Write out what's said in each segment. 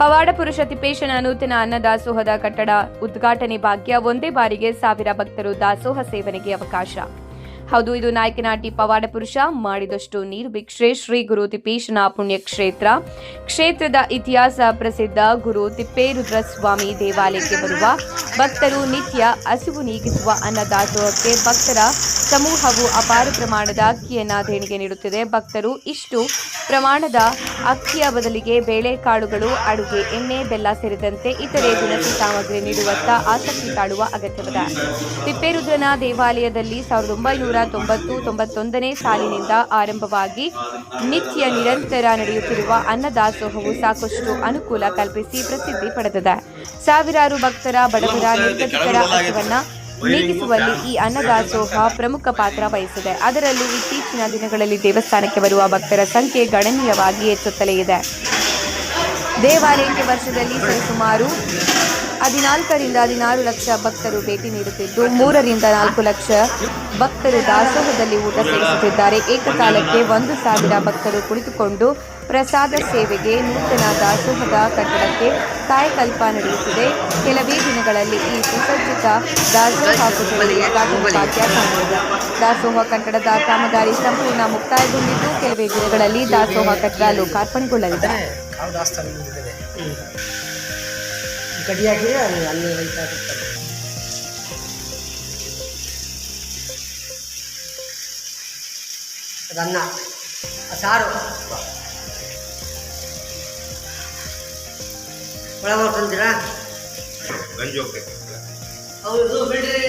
ಪವಾಡ ಪುರುಷ ತಿಪ್ಪೇಶನ ನೂತನ ಅನ್ನದಾಸೋಹದ ಕಟ್ಟಡ ಉದ್ಘಾಟನೆ ಭಾಗ್ಯ ಒಂದೇ ಬಾರಿಗೆ ಸಾವಿರ ಭಕ್ತರು ದಾಸೋಹ ಸೇವನೆಗೆ ಅವಕಾಶ. ಹೌದು, ಇದು ನಾಯಕನಾಟಿ ಪವಾಡ ಪುರುಷ ಮಾಡಿದಷ್ಟು ನೀರು ಭಿಕ್ಷೆ ಶ್ರೀ ಗುರು ತಿಪ್ಪೇಶನ ಪುಣ್ಯ ಕ್ಷೇತ್ರ ಕ್ಷೇತ್ರದ ಇತಿಹಾಸ ಪ್ರಸಿದ್ಧ ಗುರು ತಿಪ್ಪೇರುದ್ರ ಸ್ವಾಮಿ ದೇವಾಲಯಕ್ಕೆ ಬರುವ ಭಕ್ತರು ನಿತ್ಯ ಹಸಿವು ನೀಗಿಸುವ ಅನ್ನದಾಸೋಹಕ್ಕೆ ಭಕ್ತರ ಸಮೂಹವು ಅಪಾರ ಪ್ರಮಾಣದ ಅಕ್ಕಿಯನ್ನ ದೇಣಿಗೆ ನೀಡುತ್ತಿದೆ. ಭಕ್ತರು ಇಷ್ಟು ಪ್ರಮಾಣದ ಅಕ್ಕಿಯ ಬದಲಿಗೆ ಬೇಳೆಕಾಳುಗಳು, ಅಡುಗೆ, ಎಣ್ಣೆ, ಬೆಲ್ಲ ಸೇರಿದಂತೆ ಇತರೆ ದಿನಸಿ ಸಾಮಗ್ರಿ ನೀಡುವತ್ತ ಆಸಕ್ತಿ ತಾಳುವ ಅಗತ್ಯವಿದೆ. ತಿಪ್ಪೇರುದ್ರನ ದೇವಾಲಯದಲ್ಲಿ ಸಾವಿರದ ಒಂಬೈನೂರ ತೊಂಬತ್ತು, ತೊಂಬತ್ತೊಂದನೇ ಸಾಲಿನಿಂದ ಆರಂಭವಾಗಿ ನಿತ್ಯ ನಿರಂತರ ನಡೆಯುತ್ತಿರುವ ಅನ್ನದಾಸೋಹವು ಸಾಕಷ್ಟು ಅನುಕೂಲ ಕಲ್ಪಿಸಿ ಪ್ರಸಿದ್ಧಿ ಪಡೆದಿದೆ. ಸಾವಿರಾರು ಭಕ್ತರ, ಬಡವರ, ನಿರ್ಗತಿಕರ ಹಸಿವನ್ನ ನೀಗಿಸುವಲ್ಲಿ ಈ ಅನ್ನದಾಸೋಹ ಪ್ರಮುಖ ಪಾತ್ರ ವಹಿಸಿದೆ. ಅದರಲ್ಲೂ ಇತ್ತೀಚಿನ ದಿನಗಳಲ್ಲಿ ದೇವಸ್ಥಾನಕ್ಕೆ ಬರುವ ಭಕ್ತರ ಸಂಖ್ಯೆ ಗಣನೀಯವಾಗಿ ಹೆಚ್ಚುತ್ತಲೇ ಇದೆ. ದೇವಾಲಯಕ್ಕೆ ವರ್ಷದಲ್ಲಿ ಸರಿಸುಮಾರು ಹದಿನಾಲ್ಕರಿಂದ ಹದಿನಾರು ಲಕ್ಷ ಭಕ್ತರು ಭೇಟಿ ನೀಡುತ್ತಿದ್ದು, ಮೂರರಿಂದ ನಾಲ್ಕು ಲಕ್ಷ ಭಕ್ತರು ದಾಸೋಹದಲ್ಲಿ ಊಟ ಸೇರಿಸುತ್ತಿದ್ದಾರೆ ಏಕಕಾಲಕ್ಕೆ ಒಂದು ಸಾವಿರ ಭಕ್ತರು ಕುಳಿತುಕೊಂಡು ಪ್ರಸಾದ ಸೇವೆಗೆ ನೂತನ ದಾಸೋಹದ ಕಟ್ಟಡಕ್ಕೆ ಕಾಯಕಲ್ಪ ನಡೆಯುತ್ತಿದೆ. ಕೆಲವೇ ದಿನಗಳಲ್ಲಿ ಈ ಸುಸಜ್ಜಿತ ದಾಸೋಹ ಉದ್ಘಾಟನೆ ಭಾಗ್ಯ ದಾಸೋಹ ಕಟ್ಟಡದ ಕಾಮಗಾರಿ ಸಂಪೂರ್ಣ ಮುಕ್ತಾಯಗೊಂಡಿದ್ದು, ಕೆಲವೇ ದಿನಗಳಲ್ಲಿ ದಾಸೋಹ ಕಟ್ಟಡ ಲೋಕಾರ್ಪಣೆಗೊಳ್ಳಲಿದೆ. ಅದನ್ನ ದಾಸ್ತಾನು ಒಳ ಮಾಡ್ಕೊಂತೀರಾ ಗಂಜಿ ಹೋಗ್ಬೇಕು ಹೌದು ಬಿಡ್ರಿ.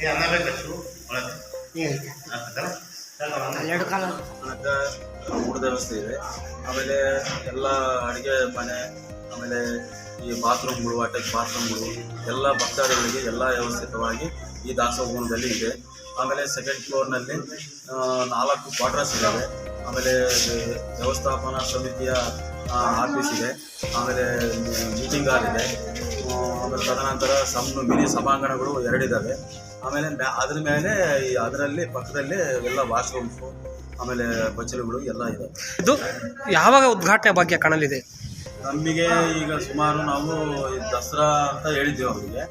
ಏ ಅನ್ನ ಬೇಕಷ್ಟು ಒಳಗೆ. ಹಾಕ್ತಾರ ಎರಡು ಕಾಲ. ಮತ್ತೆ ಊಟದ ವ್ಯವಸ್ಥೆ ಇದೆ. ಆಮೇಲೆ ಎಲ್ಲ ಅಡುಗೆ ಮನೆ ಆಮೇಲೆ ಈ ಬಾತ್ರೂಮ್ಗಳು ಅಟ್ಯಾಚ್ ಬಾತ್ರೂಮ್ಗಳು ಎಲ್ಲ ಭಕ್ತಾದಿಗಳಿಗೆ ಎಲ್ಲ ವ್ಯವಸ್ಥಿತವಾಗಿ ಈ ದಾಸೋಹದಲ್ಲಿ ಇದೆ. ಆಮೇಲೆ ಸೆಕೆಂಡ್ ಫ್ಲೋರ್ನಲ್ಲಿ ನಾಲ್ಕು ಕ್ವಾರ್ಟರ್ಸ್ ಇದ್ದಾವೆ ಆಮೇಲೆ ವ್ಯವಸ್ಥಾಪನಾ ಸಮಿತಿಯ ಆಫೀಸ್ ಇದೆ. ಆಮೇಲೆ ಮೀಟಿಂಗ್ ಹಾಲ್ ಇದೆ. ಆಮೇಲೆ ತದನಂತರ ಸಣ್ಣ ಮಿನಿ ಸಭಾಂಗಣಗಳು ಎರಡಿದ್ದಾವೆ ಆಮೇಲೆ ಮ್ಯಾ, ಅದ್ರ ಮೇಲೆ ಈ ಅದರಲ್ಲಿ, ಪಕ್ಕದಲ್ಲಿ ಎಲ್ಲ ವಾಶ್ರೂಮ್ಸು, ಆಮೇಲೆ ಬಚ್ಚಲುಗಳು ಎಲ್ಲ ಇದೆ ಇದು ಯಾವಾಗ ಉದ್ಘಾಟನೆ ಭಾಗ್ಯ ಕಾಣಲಿದೆ? ನಮಗೆ ಈಗ ಸುಮಾರು ನಾವು ದಸರಾ ಅಂತ ಹೇಳಿದ್ದೀವಿ ಅವರಿಗೆ.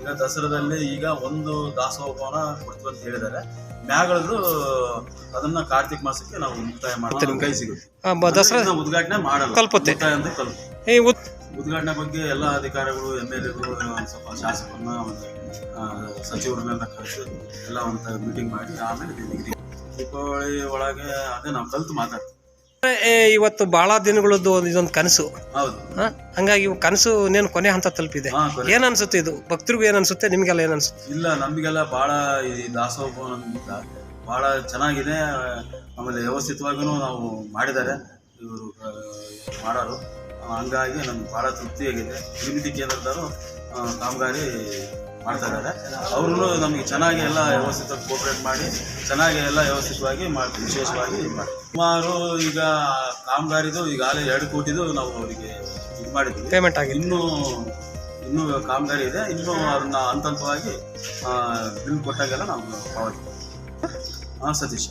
ಈಗ ದಸರಾದಲ್ಲಿ ಈಗ ಒಂದು ದಾಸೋಹವನ ಕೊಡ್ತೀವಿ ಅಂತ ಹೇಳಿದ್ದಾರೆ. ಮ್ಯಾಗಳದ್ದು ಅದನ್ನ ಕಾರ್ತಿಕ್ ಮಾಸಕ್ಕೆ ನಾವು ಮುಕ್ತಾಯ ಮಾಡ್ತೀವಿ. ಕೈ ಸಿಗುತ್ತೆ. ದಸರಾ ಉದ್ಘಾಟನೆ ಮಾಡಲ್ಲ. ಮುಕ್ತಾಯ ಅಂತ ಉದ್ಘಾಟನೆ ಬಗ್ಗೆ ಎಲ್ಲ ಅಧಿಕಾರಿಗಳು ಎಂ ಎಲ್ ಎಗಳು ಸ್ವಲ್ಪ ಶಾಸಕರನ್ನ ಒಂದು ಆ, ಸಚಿವರನ್ನೆಲ್ಲ ಕರೆಸಿ ಎಲ್ಲ ಒಂದು ಮೀಟಿಂಗ್ ಮಾಡಿ ಆಮೇಲೆ ದೀಪಾವಳಿ ಒಳಗೆ ಅದೇ ನಾವು ಕಲ್ತು ಮಾತಾಡ್ತೀವಿ. ಇವತ್ತು ಬಹಳ ದಿನಗಳದ್ದು ಇದೊಂದು ಕನಸು? ಹಂಗಾಗಿ ಕನಸು ನೇನು ಕೊನೆ ಹಂತ ತಲುಪಿದೆ. ಏನ್ ಅನ್ಸುತ್ತೆ ಇದು? ಭಕ್ತರಿಗೂ ಏನ್ ಅನ್ಸುತ್ತೆ? ನಿಮ್ಗೆಲ್ಲ ಏನ್ ಅನ್ಸುತ್ತೆ? ಇಲ್ಲ ನಮಗೆಲ್ಲ ಬಹಳ ದಾಸೋಹ ಬಹಳ ಚೆನ್ನಾಗಿದೆ. ಆಮೇಲೆ ವ್ಯವಸ್ಥಿತವಾಗಿ ನಾವು ಮಾಡಿದ್ದಾರೆ. ಇವರು ಮಾಡೋರು. ಹಂಗಾಗಿ ನಮ್ಗೆ ಬಹಳ ತೃಪ್ತಿಯಾಗಿದೆ. ಕೇಂದ್ರದವರು ಕಾಮಗಾರಿ ಮಾಡ್ತಾ ಇದ್ದಾರೆ. ಅವರು ನಮಗೆ ಚೆನ್ನಾಗಿ ಎಲ್ಲ ವ್ಯವಸ್ಥಿತವಾಗಿ ಕೋಪ್ರೇಟ್ ಮಾಡಿ ಚೆನ್ನಾಗಿ ಎಲ್ಲ ವ್ಯವಸ್ಥಿತವಾಗಿ ಮಾಡಿ ವಿಶೇಷವಾಗಿ ಮಾಡಿ ಸುಮಾರು ಈಗ ಕಾಮಗಾರಿದು ಈಗಾಗಲೇ ಎರಡು ಕೋಟಿದು ನಾವು ಅವರಿಗೆ ಇದು ಮಾಡಿದ್ವಿ ಪೇಮೆಂಟ್ ಆಗಿ ಇನ್ನೂ ಇನ್ನೂ ಕಾಮಗಾರಿ ಇದೆ. ಇನ್ನೂ ಅದನ್ನ ಹಂತ ಹಂತವಾಗಿ ಬಿಲ್ ಕೊಟ್ಟಾಗೆಲ್ಲ ನಾವು ಪಾವತಿ ಹಾಂ ಸತೀಶ್.